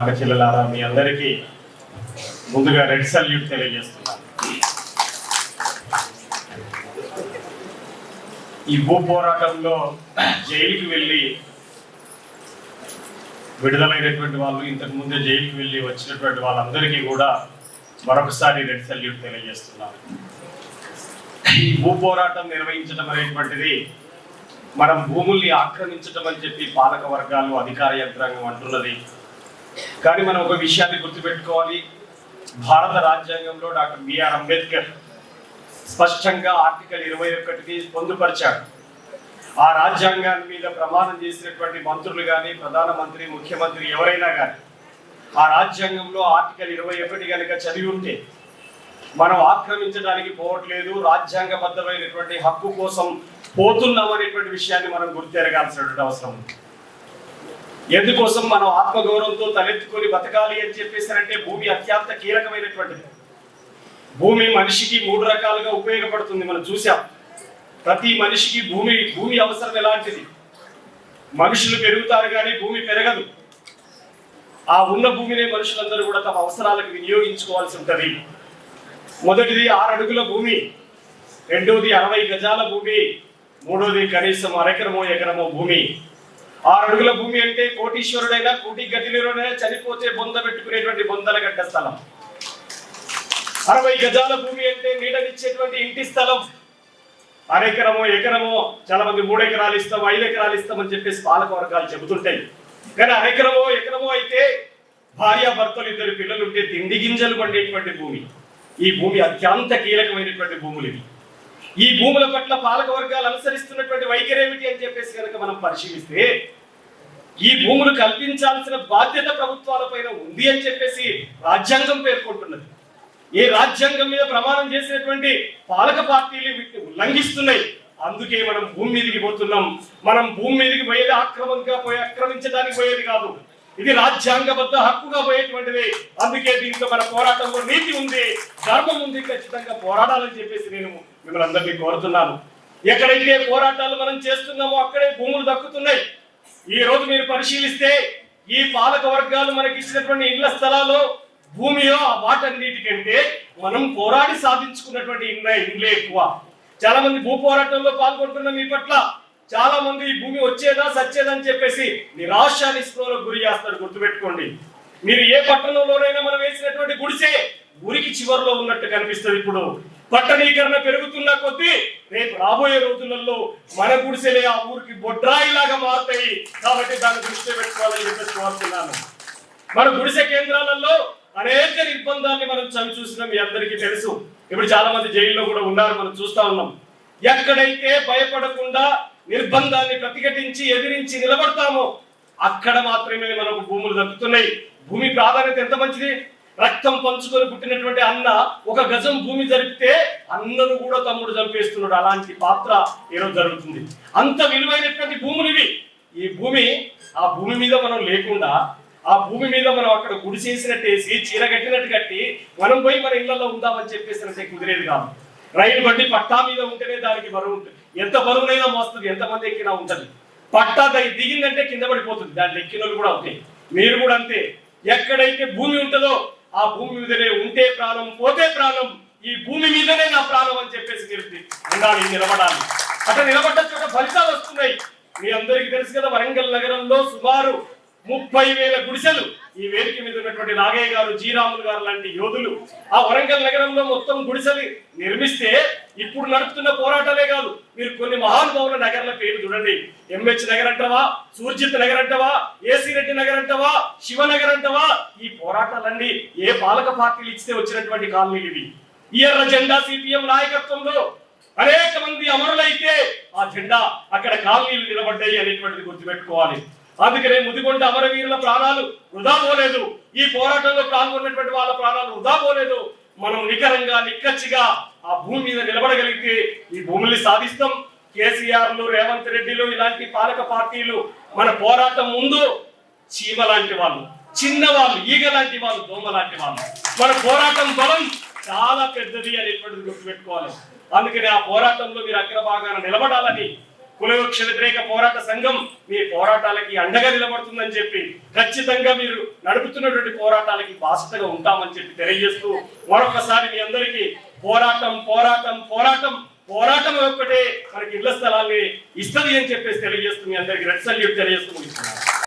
ఆడపిల్లలారా మీ అందరికీ ముందుగా red salute తెలియజేస్తున్నాను ఈ భూ పోరాటంలో జైలుకి వెళ్ళి విడుదలైనటువంటి వాళ్ళు ఇంతకు ముందే జైలుకి వెళ్ళి వచ్చినటువంటి వాళ్ళందరికీ కూడా మరొకసారి రెడ్ సల్యూట్ తెలియజేస్తున్నాను ఈ భూ పోరాటం నిర్వహించడం అనేటువంటిది మనం భూముల్ని ఆక్రమించడం అని చెప్పి పాలక వర్గాలు అధికార యంత్రాంగం అంటున్నది. కానీ మనం ఒక విషయాన్ని గుర్తుపెట్టుకోవాలి. భారత రాజ్యాంగంలో డాక్టర్ బిఆర్ అంబేద్కర్ స్పష్టంగా ఆర్టికల్ ఇరవై ఒకటిని పొందుపరిచాడు. ఆ రాజ్యాంగాన్ని మీద ప్రమాణం చేసినటువంటి మంత్రులు కానీ ప్రధానమంత్రి ముఖ్యమంత్రి ఎవరైనా కానీ ఆ రాజ్యాంగంలో ఆర్టికల్ ఇరవై ఒకటి కనుక చదివి ఉంటే మనం ఆక్రమించడానికి పోవట్లేదు రాజ్యాంగబద్ధమైనటువంటి హక్కు కోసం పోతున్నాం అనేటువంటి విషయాన్ని మనం గుర్తెరగాల్సినటువంటి అవసరం ఉంది. ఎందుకోసం మనం ఆత్మగౌరవంతో తలెత్తుకొని బతకాలి అని చెప్పేసారంటే భూమి అత్యంత కీలకమైనటువంటిది. భూమి మనిషికి మూడు రకాలుగా ఉపయోగపడుతుంది మనం చూసాం ప్రతి మనిషికి భూమి భూమి అవసరం ఎలాంటిది? మనుషులు పెరుగుతారు కానీ భూమి పెరగదు. ఆ ఉన్న భూమినే మనుషులందరూ కూడా తమ అవసరాలకు వినియోగించుకోవాల్సి ఉంటుంది. మొదటిది ఆరు అడుగుల భూమి రెండోది అరవై గజాల భూమి మూడోది కనీసం అరెకరమో ఎకరమో భూమి. ఆరు అడుగుల భూమి అంటే కోటీశ్వరుడైనా కోటి గదిలోనైనా చనిపోతే బొంద పెట్టుకునేటువంటి బొందల గడ్డ స్థలం. అరవై గజాల భూమి అంటే నీడనిచ్చేటువంటి ఇంటి స్థలం. అరెకరమో ఎకరమో చాలా మంది మూడు ఎకరాలు ఇస్తాం ఐదు ఎకరాలు ఇస్తాం అని చెప్పేసి పాలక వర్గాలు చెబుతుంటాయి. కానీ అరెకరమో ఎకరమో అయితే భార్య భర్తలు ఇద్దరు పిల్లలు ఉంటే తిండి గింజలు పండేటువంటి భూమి. ఈ భూమి అత్యంత కీలకమైనటువంటి భూములు ఇవి. ఈ భూముల పట్ల పాలక వర్గాలు అనుసరిస్తున్నటువంటి వైఖరి ఏమిటి అని చెప్పేసి కనుక మనం పరిశీలిస్తే ఈ భూములు కల్పించాల్సిన బాధ్యత ప్రభుత్వాలపైన ఉంది అని చెప్పేసి రాజ్యాంగం పేర్కొంటున్నది. ఈ రాజ్యాంగం మీద ప్రమాణం చేసినటువంటి పాలక పార్టీలు వీటిని ఉల్లంఘిస్తున్నాయి. అందుకే మనం భూమి మీదకి పోతున్నాం. మనం భూమి మీదకి పోయేది ఆక్రమంగా పోయి ఆక్రమించడానికి పోయేది కాదు. ఇది రాజ్యాంగబద్ధ హక్కుగా పోయేటువంటిది. అందుకే దీంట్లో మన పోరాటంలో నీతి ఉంది ధర్మం ఉంది ఖచ్చితంగా పోరాడాలని చెప్పేసి నేను మిమ్మల్ని అందరినీ కోరుతున్నాను. ఎక్కడైతే పోరాటాలు మనం చేస్తున్నామో అక్కడే భూములు దక్కుతున్నాయి. ఈ రోజు మీరు పరిశీలిస్తే ఈ పాలక వర్గాలు మనకి ఇచ్చినటువంటి ఇళ్ళ స్థలాలు భూమియో ఆ వాటన్నిటికంటే మనం పోరాడి సాధించుకున్నటువంటి ఇండ్ల ఇండ్లే ఎక్కువ. చాలా మంది భూ పోరాటంలో పాల్గొంటున్న మీ పట్ల చాలా మంది ఈ భూమి వచ్చేదా సచ్చేదని చెప్పేసి నిరాశ నిస్పృహలకు గురి చేస్తాడు గుర్తుపెట్టుకోండి. మీరు ఏ పట్టణంలోనైనా మనం వేసినటువంటి గుడిసే ఊరికి చివరిలో ఉన్నట్టు కనిపిస్తుంది ఇప్పుడు. పట్టణీకరణ పెరుగుతున్న కొద్దీ రేపు రాబోయే రోజులలో మన గుడిసెలే ఆ ఊరికి బొడ్రాయిలాగా మారుతాయి. కాబట్టి దాన్ని దృష్టి పెట్టుకోవాలని చెప్పేసి కోరుతున్నాను. మన గుడిసె కేంద్రాలలో అనేక నిర్బంధాన్ని మనం చవి చూసినాం మీ అందరికీ తెలుసు. ఇప్పుడు చాలా మంది జైల్లో కూడా ఉన్నారు మనం చూస్తా ఉన్నాం. ఎక్కడైతే భయపడకుండా నిర్బంధాన్ని ప్రతిఘటించి ఎదిరించి నిలబడతామో అక్కడ మాత్రమే మనకు భూములు దక్కుతున్నాయి. భూమి ప్రాధాన్యత ఎంత మంచిది? రక్తం పంచుకొని పుట్టినటువంటి అన్న ఒక గజం భూమి జరిపితే అన్నను కూడా తమ్ముడు చంపేస్తున్నాడు. అలాంటి పాత్ర ఈరోజు జరుగుతుంది. అంత విలువైనటువంటి భూములు ఇవి. ఈ భూమి ఆ భూమి మీద మనం లేకుండా ఆ భూమి మీద మనం అక్కడ గుడిసేసినట్టు వేసి చీర కట్టినట్టు కట్టి మనం పోయి మన ఇళ్ళలో ఉందామని చెప్పేసి కుదిరేది కాదు. రైలు బండి పట్టా మీద ఉంటేనే దానికి బరువు ఉంటుంది. ఎంత బరువునైనా మోస్తుంది ఎంతమంది ఎక్కినా ఉంటుంది. పట్టా దిగిందంటే కింద పడిపోతుంది. దాంట్లో ఎక్కిన కూడా అవుతాయి మీరు కూడా అంతే. ఎక్కడైతే భూమి ఉంటుందో ఆ భూమి మీదనే ఉంటే ప్రాణం పోతే ప్రాణం ఈ భూమి మీదనే నా ప్రాణం అని చెప్పేసి మీరు ఉండాలి నిలబడాలి. అట్లా నిలబడ్డ చోట ఫలితాలు వస్తున్నాయి. మీ అందరికీ తెలుసు కదా వరంగల్ నగరంలో సుమారు ముప్పై వేల గుడిసెలు ఈ వేదిక మీద ఉన్నటువంటి నాగయ్య గారు జీరాములు గారు లాంటి యోధులు ఆ వరంగల్ నగరంలో మొత్తం గుడిసెలు నిర్మిస్తే ఇప్పుడు నడుపుతున్న పోరాటాలే కాదు. మీరు కొన్ని మహానుభావుల నగర్ల పేరు చూడండి. ఎంహెచ్ నగర్ అంటవా సూర్జిత్ నగర్ అంటవా ఏసీ రెడ్డి నగర్ అంటవా శివనగర్ అంటవా? ఈ పోరాటాలన్నీ ఏ పాలక పార్టీలు ఇచ్చితే వచ్చినటువంటి కాలనీలు ఇవి? ఈ ఎర్ర జెండా సిపిఎం నాయకత్వంలో అనేక మంది అమరులైతే ఆ జెండా అక్కడ కాలనీలు నిలబడ్డాయి అనేటువంటిది గుర్తుపెట్టుకోవాలి. అందుకనే ముదిగొండ అమరవీరుల ప్రాణాలు వృధా పోలేదు. ఈ పోరాటంలో పాల్గొన్నటువంటి వాళ్ళ ప్రాణాలు వృధా పోలేదు. మనం నికరంగా నిక్కచ్చిగా ఆ భూమి మీద నిలబడగలిగితే ఈ భూముల్ని సాధిస్తాం. కేసీఆర్లు రేవంత్ రెడ్డిలు ఇలాంటి పాలక పార్టీలు మన పోరాటం ముందు చీమ లాంటి వాళ్ళు చిన్న వాళ్ళు ఈగ లాంటి వాళ్ళు దోమ లాంటి వాళ్ళు. మన పోరాటం బలం చాలా పెద్దది అనేటువంటిది గుర్తుపెట్టుకోవాలి. అందుకని ఆ పోరాటంలో మీరు అగ్రభాగాన నిలబడాలని కులవృక్ష వ్యతిరేక పోరాట సంఘం మీ పోరాటాలకి అండగా నిలబడుతుందని చెప్పి ఖచ్చితంగా మీరు నడుపుతున్నటువంటి పోరాటాలకి బాధ్యతగా ఉంటామని చెప్పి తెలియజేస్తూ మరొకసారి మీ అందరికీ పోరాటం పోరాటం పోరాటం పోరాటం ఒక్కటే మనకి ఇళ్ళ స్థలాన్ని ఇస్తుంది అని చెప్పేసి తెలియజేస్తుంది అందరికి రెడ్ సల్యూట్ తెలియజేస్తూ